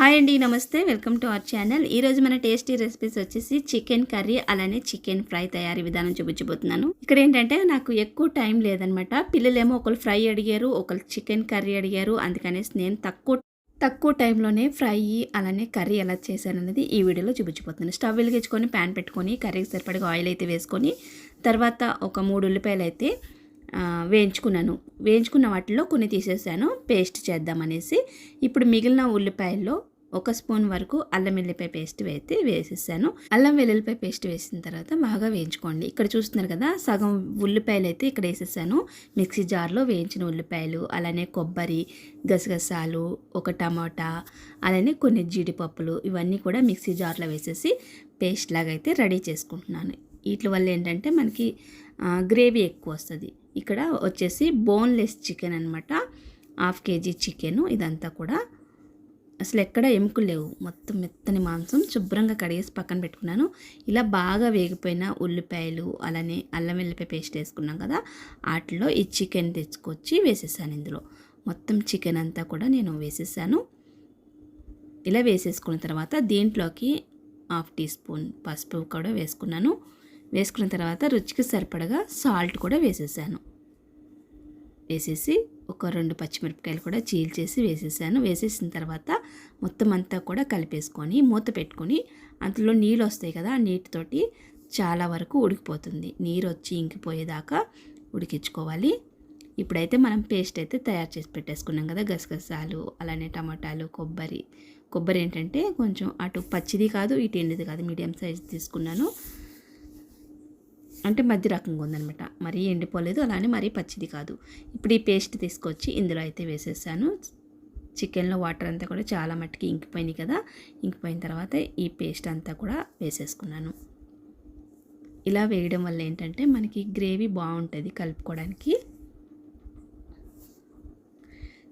Hi అండి నమస్తే. Welcome to our channel. ఈరోజు మన టేస్టీ రెసిపీస్ వచ్చేసి చికెన్ కర్రీ అలానే చికెన్ ఫ్రై తయారీ విధానం చూపించబోతున్నాను. ఇక్కడ ఏంటంటే నాకు ఎక్కువ టైం లేదనమాట. పిల్లలేమో ఒకరు ఫ్రై అడిగారు ఒకరు చికెన్ కర్రీ అడిగారు. అందుకనేసి నేను తక్కువ తక్కువ టైంలోనే ఫ్రై అలానే కర్రీ ఎలా చేశాను అనేది ఈ వీడియోలో చూపించిపోతున్నాను స్టవ్ వెలిగించుకొని ప్యాన్ పెట్టుకొని కర్రీకి సరిపడగా ఆయిల్ అయితే వేసుకొని తర్వాత ఒక మూడు ఉల్లిపాయలు అయితే వేయించుకున్నాను. వేయించుకున్న వాటిలో కొన్ని తీసేసాను. పేస్ట్ చేద్దామనేసి ఇప్పుడు మిగిలిన ఉల్లిపాయల్లో ఒక స్పూన్ వరకు అల్లం వెల్లిపాయ పేస్ట్ అయితే వేసేసాను. అల్లం వెల్లుల్లిపాయ పేస్ట్ వేసిన తర్వాత బాగా వేయించుకోండి. ఇక్కడ చూస్తున్నారు కదా సగం ఉల్లిపాయలు అయితే ఇక్కడ వేసేసాను. మిక్సీ జార్లో వేయించిన ఉల్లిపాయలు అలానే కొబ్బరి గసగసాలు ఒక టమాటా అలానే కొన్ని జీడిపప్పులు ఇవన్నీ కూడా మిక్సీ జార్లో వేసేసి పేస్ట్ లాగా అయితే రెడీ చేసుకుంటున్నాను. వీటి వల్ల ఏంటంటే మనకి గ్రేవీ ఎక్కువ వస్తుంది. ఇక్కడ వచ్చేసి బోన్లెస్ చికెన్ అనమాట హాఫ్ కేజీ చికెను. ఇదంతా కూడా అసలు ఎక్కడ ఎముకలు లేవు. మొత్తం మెత్తని మాంసం శుభ్రంగా కడిగేసి పక్కన పెట్టుకున్నాను. ఇలా బాగా వేగిపోయిన ఉల్లిపాయలు అలానే అల్లం వెల్లిపాయ పేస్ట్ వేసుకున్నాం కదా వాటిలో ఈ చికెన్ తెచ్చుకొచ్చి వేసేసాను ఇందులో. మొత్తం చికెన్ అంతా కూడా నేను వేసేసాను. ఇలా వేసేసుకున్న తర్వాత దీంట్లోకి హాఫ్ టీ స్పూన్ పసుపు కూడా వేసుకున్నాను. వేసుకున్న తర్వాత రుచికి సరిపడగా సాల్ట్ కూడా వేసేసాను. వేసేసి ఒక రెండు పచ్చిమిరపకాయలు కూడా చీల్చేసి వేసేసాను. వేసేసిన తర్వాత మొత్తం అంతా కూడా కలిపేసుకొని మూత పెట్టుకొని అందులో నీళ్ళు వస్తాయి కదా ఆ నీటితోటి చాలా వరకు ఉడికిపోతుంది. నీరు వచ్చి ఇంకిపోయేదాకా ఉడికించుకోవాలి. ఇప్పుడైతే మనం పేస్ట్ అయితే తయారు చేసి పెట్టేసుకున్నాం కదా గసగసాలు అలానే టమాటాలు కొబ్బరి. కొబ్బరి ఏంటంటే కొంచెం అటు పచ్చిది కాదు ఇటు ఎండిది కాదు మీడియం సైజ్ తీసుకున్నాను. అంటే మధ్య రకంగా ఉందనమాట మరీ ఎండిపోలేదు అలానే మరీ పచ్చిది కాదు. ఇప్పుడు ఈ పేస్ట్ తీసుకొచ్చి ఇందులో అయితే వేసేసాను. చికెన్లో వాటర్ అంతా కూడా చాలా మట్టుకి ఇంకిపోయినాయి కదా. ఇంకిపోయిన తర్వాత ఈ పేస్ట్ అంతా కూడా వేసేసుకున్నాను. ఇలా వేయడం వల్ల ఏంటంటే మనకి గ్రేవీ బాగుంటుంది కలుపుకోవడానికి.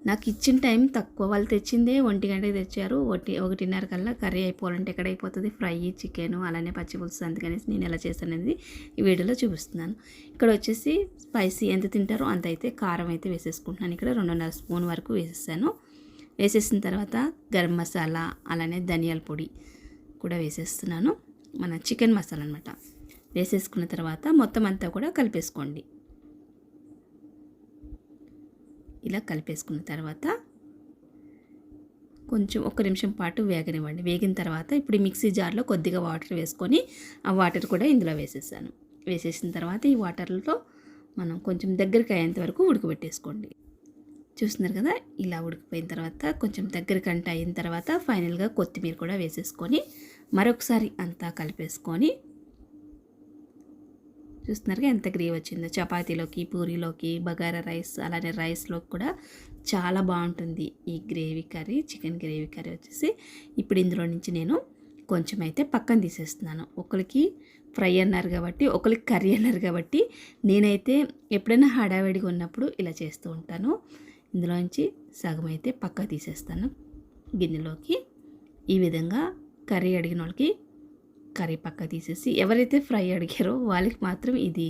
నాకు ఇచ్చిన టైం తక్కువ. వాళ్ళు తెచ్చిందే ఒంటి గంటకి తెచ్చారు. ఒకటి ఒకటిన్నర కల్లా కర్రీ అయిపోవాలంటే ఎక్కడ అయిపోతుంది ఫ్రై చికెన్ అలానే పచ్చి పులుసు అందుకనేసి నేను ఎలా చేస్తాను అనేది ఈ వీడియోలో చూపిస్తున్నాను. ఇక్కడ వచ్చేసి స్పైసీ ఎంత తింటారో అంత అయితే కారం అయితే వేసేసుకుంటున్నాను. ఇక్కడ రెండున్నర స్పూన్ వరకు వేసేసాను. వేసేసిన తర్వాత గరం మసాలా అలానే ధనియాల పొడి కూడా వేసేస్తున్నాను. మన చికెన్ మసాలా అనమాట వేసేసుకున్న తర్వాత మొత్తం అంతా కూడా కలిపేసుకోండి. ఇలా కలిపేసుకున్న తర్వాత కొంచెం ఒక నిమిషం పాటు వేగనివ్వండి. వేగిన తర్వాత ఇప్పుడు మిక్సీ జార్లో కొద్దిగా వాటర్ వేసుకొని ఆ వాటర్ కూడా ఇందులో వేసేసాను. వేసేసిన తర్వాత ఈ వాటర్లో మనం కొంచెం దగ్గరికి అయ్యేంత వరకు ఉడకబెట్టేసుకోండి. చూస్తున్నారు కదా ఇలా ఉడికిపోయిన తర్వాత కొంచెం దగ్గరికి అంట అయిన తర్వాత ఫైనల్గా కొత్తిమీర కూడా వేసేసుకొని మరొకసారి అంతా కలిపేసుకొని చూస్తున్నారుగా ఎంత గ్రేవ్ వచ్చిందో. చపాతీలోకి పూరీలోకి బగారా రైస్ అలానే రైస్లోకి కూడా చాలా బాగుంటుంది ఈ gravy curry chicken gravy curry వచ్చేసి. ఇప్పుడు ఇందులో నుంచి నేను కొంచెం అయితే పక్కన తీసేస్తున్నాను. ఒకరికి ఫ్రై అన్నారు కాబట్టి ఒకరికి కర్రీ అన్నారు కాబట్టి నేనైతే ఎప్పుడైనా హడావిడిగా ఉన్నప్పుడు ఇలా చేస్తూ ఉంటాను. ఇందులోంచి సగం అయితే పక్క తీసేస్తాను. గిన్నెలోకి ఈ విధంగా కర్రీ అడిగిన వాళ్ళకి కర్రీ పక్క తీసేసి ఎవరైతే ఫ్రై అడిగారో వాళ్ళకి మాత్రం ఇది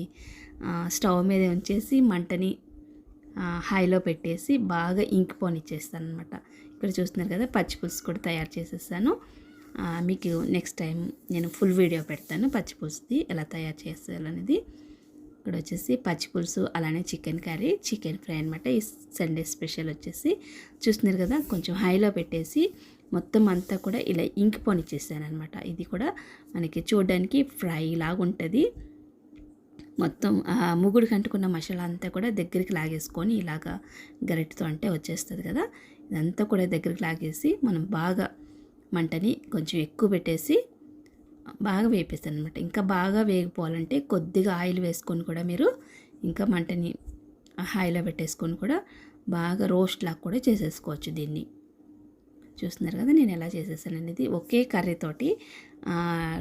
స్టవ్ మీద ఉంచేసి మంటని హైలో పెట్టేసి బాగా ఇంక్ పోనిచ్చేస్తాను అనమాట ఇక్కడ చూస్తున్నారు కదా పచ్చి పులుసు కూడా తయారు చేసేసాను. మీకు నెక్స్ట్ టైం నేను ఫుల్ వీడియో పెడతాను పచ్చిపులుసుది ఎలా తయారు చేస్తారనేది ఇక్కడ వచ్చేసి పచ్చి పులుసు అలానే చికెన్ కర్రీ చికెన్ ఫ్రై అనమాట ఈ సండే స్పెషల్ వచ్చేసి చూస్తున్నారు కదా కొంచెం హైలో పెట్టేసి మొత్తం అంతా కూడా ఇలా ఇంకిపోనిచ్చేసాను అనమాట ఇది కూడా మనకి చూడడానికి ఫ్రై లాగా ఉంటుంది మొత్తం ముగుడికి అంటుకున్న మసాలా అంతా కూడా దగ్గరికి లాగేసుకొని ఇలాగా గరిటతో అంటే వచ్చేస్తుంది కదా. ఇదంతా కూడా దగ్గరికి లాగేసి మనం బాగా మంటని కొంచెం ఎక్కువ పెట్టేసి బాగా వేపేస్తాను అనమాట ఇంకా బాగా వేగిపోవాలంటే కొద్దిగా ఆయిల్ వేసుకొని కూడా మీరు ఇంకా మంటని హాయిలో పెట్టేసుకొని కూడా బాగా రోస్ట్ లాగా కూడా చేసేసుకోవచ్చు దీన్ని. చూస్తున్నారు కదా నేను ఎలా చేసేసాను అనేది ఒకే కర్రీతోటి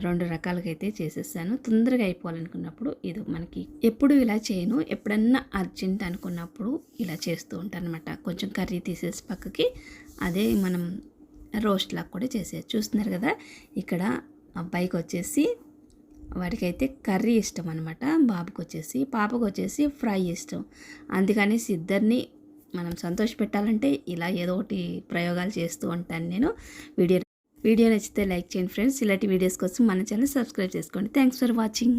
రెండు రకాలుగా అయితే చేసేసాను. తొందరగా అయిపోవాలనుకున్నప్పుడు ఇది మనకి ఎప్పుడు ఇలా చేయను ఎప్పుడన్నా అర్జెంట్ అనుకున్నప్పుడు ఇలా చేస్తూ ఉంటాను అనమాట కొంచెం కర్రీ తీసేసి పక్కకి అదే మనం రోస్ట్ లాగా కూడా చేసేది చూస్తున్నారు కదా ఇక్కడ అబ్బాయికి వచ్చేసి వాడికైతే కర్రీ ఇష్టం అనమాట బాబుకి వచ్చేసి పాపకు వచ్చేసి ఫ్రై ఇష్టం. అందుకనేసి ఇద్దరిని మనం సంతోష పెట్టాలంటే ఇలా ఏదో ఒకటి ప్రయోగాలు చేస్తూ ఉంటాను నేను. వీడియో వీడియో నచ్చితే లైక్ చేయండి ఫ్రెండ్స్. ఇలాంటి వీడియోస్ కోసం మన ఛానల్ సబ్స్క్రైబ్ చేసుకోండి. Thanks for watching.